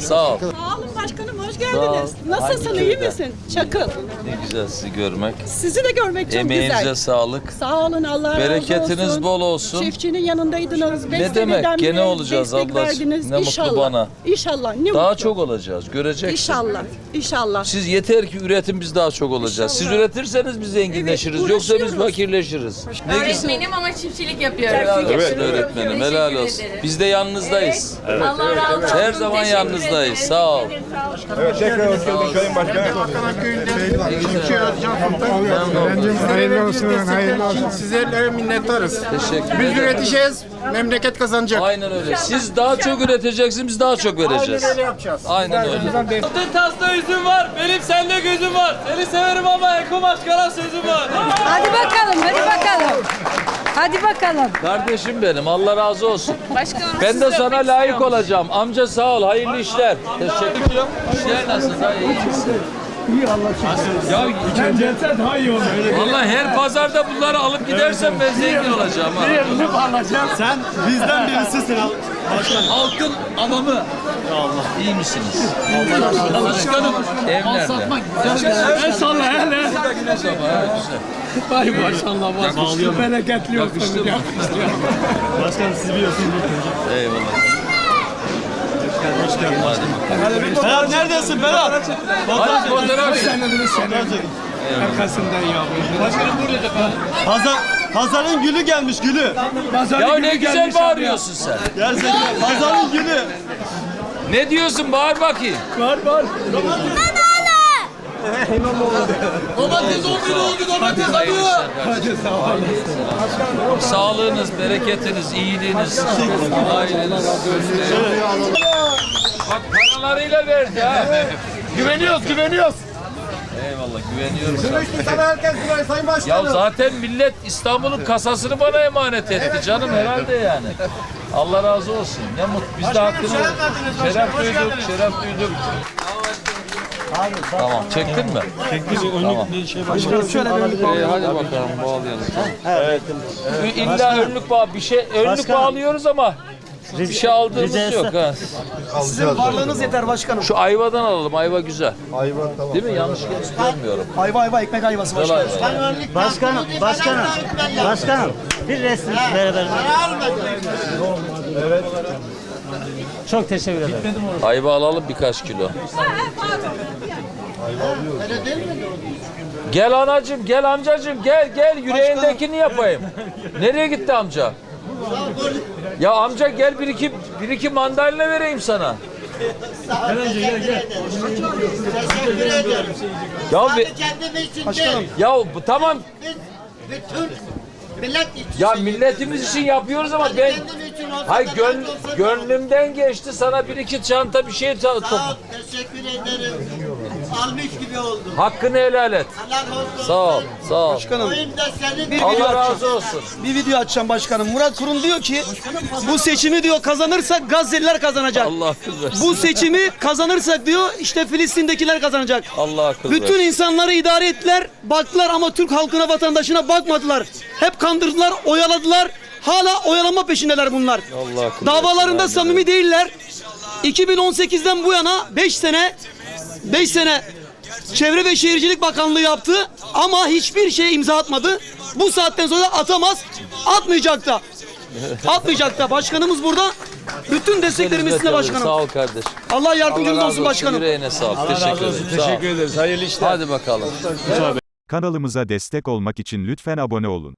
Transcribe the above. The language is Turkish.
Sağ ol. Sağ olun başkanım hoş Sağ geldiniz. ol. Nasılsın Hangi iyi köyden? misin? Çakıl. Ne güzel sizi görmek. Sizi de görmek çok Emeğinize güzel. sağlık. Sağ olun Allah razı olsun. Bereketiniz bol olsun. Çiftçinin yanındaydınız. Beş Ne demek? seneden Gene beri olacağız destek ablacığım. verdiniz. Ne mutlu İnşallah. bana. İnşallah. Ne Daha mutlu. çok olacağız. Göreceksin. İnşallah. İnşallah. Siz yeter ki üretin biz daha çok olacağız. Siz İnşallah. üretirseniz biz zenginleşiriz. Evet, Yoksa biz uğraşıyoruz. fakirleşiriz. Ne güzel. Öğretmenim ama çiftçilik yapıyorum. Evet öğretmenim Teşekkür helal olsun. ederim. Biz de yanınızdayız. Allah razı olsun. Her zaman Teşekkür yanınızdayız. ederim. Sağ ol. Tekrar hoş geldin Sayın Başkanım. Hayırlı olsun, hayırlı olsun. Sizlere minnettarız. Teşekkür Biz ederim. üreteceğiz, memleket kazanacak. Aynen öyle. Siz daha çok üreteceksiniz, biz daha çok vereceğiz. Öyle yapacağız. Aynen öyle. Altın tasla yüzüm var, benim sende gözüm var. Seni severim ama Eko Başkan'a sözüm var. Hadi bakalım, hadi bakalım. Hadi bakalım. Kardeşim benim, Allah razı olsun. Başkanım Ben de sana istiyorum. layık olacağım. Amca sağ ol, hayırlı işler. Teşekkür ederim. İşler nasıl? Daha iyi misin? Ya Gelsen daha iyi olur. vallahi her pazarda bunları alıp gidersem ben zengin olacağım. ha. Sen bizden birisisin. Halkın adamı. Allah. İyi misiniz? Allah razı olsun. Başkanım. Ev nerede? El salla hele. Güzel. Vay maşallah maşallah. Bereketli olsun. Başkanım siz biliyorsunuz. Eyvallah. Hadi bakalım. Berat neredesin Berat? Hadi fotoğraf. Arkasından ya. Başkanım burada. Pazar, pazarın gülü gelmiş gülü. Ya ne güzel bağırıyorsun sen. Gerçekten pazarın gülü. Ne diyorsun? Bağır bakayım. Var var. Domates 10 lira oldu domates alıyor. Sağlığınız, bereketiniz, iyiliğiniz, aileniz, gönlünüz. Bak paralarıyla verdi ha. Güveniyoruz, güveniyoruz. Eyvallah güveniyorum sana. Sana herkes burayı Sayın Ya Başkanım. zaten millet İstanbul'un kasasını bana emanet etti canım herhalde yani. Allah razı olsun. Ne mutlu. Biz de hakkını şeref duyduk, şeref duyduk. Tamam, çektin mi? Çektim. Tamam. Başkanım şöyle bir Ee, hadi bakalım bağlayalım. Evet. İlla önlük bağ bir şey önlük bağlıyoruz ama bir şey aldığımız yok ha. Sizin varlığınız yeter başkanım. Şu ayvadan alalım. Ayva güzel. Ayva tamam. Değil mi? Yanlış görmüyorum. Ayva ayva ekmek ayvası başkanım. ayva. Başkanım, başkanım, başkanım. Bir resim beraber. Çok teşekkür ederim. Ayva alalım birkaç kilo. Gel anacım, gel amcacım, gel gel yüreğindekini yapayım. Nereye gitti amca? Ya amca gel bir iki bir iki mandalina vereyim sana. Ya bir, Başkanım. ya bu tamam Bütün millet için. ya milletimiz için yapıyoruz ama ben Kendim için olsa Hayır da gön, ben olsa da- gönlümden geçti sana bir iki çanta bir şey ta- Sağ ol, teşekkür ederim. Almış gibi oldum. Hakkını helal et. Allah olsun. Sağ ol, sağ ol. Başkanım da Bir Allah video razı olsun. bir video açacağım başkanım. Murat Kurum diyor ki bu seçimi diyor kazanırsak Gazze'liler kazanacak. Allah akıl versin. Bu seçimi kazanırsak diyor işte Filistin'dekiler kazanacak. Allah akıl Bütün versin. insanları idare ettiler, baktılar ama Türk halkına, vatandaşına bakmadılar. Hep kandırdılar, oyaladılar. Hala oyalama peşindeler bunlar. Allah Davalarında samimi değiller. 2018'den bu yana 5 sene 5 sene Çevre ve Şehircilik Bakanlığı yaptı ama hiçbir şeye imza atmadı. Bu saatten sonra atamaz, atmayacak da. Atmayacak da. Başkanımız burada. Bütün desteklerimiz size Sağ başkanım. ol kardeşim. Allah yardımcınız olsun başkanım. Yüreğine sağlık. Teşekkür ederim. Teşekkür ederiz. Hayırlı işler. Hadi bakalım. Kanalımıza destek olmak için lütfen abone olun.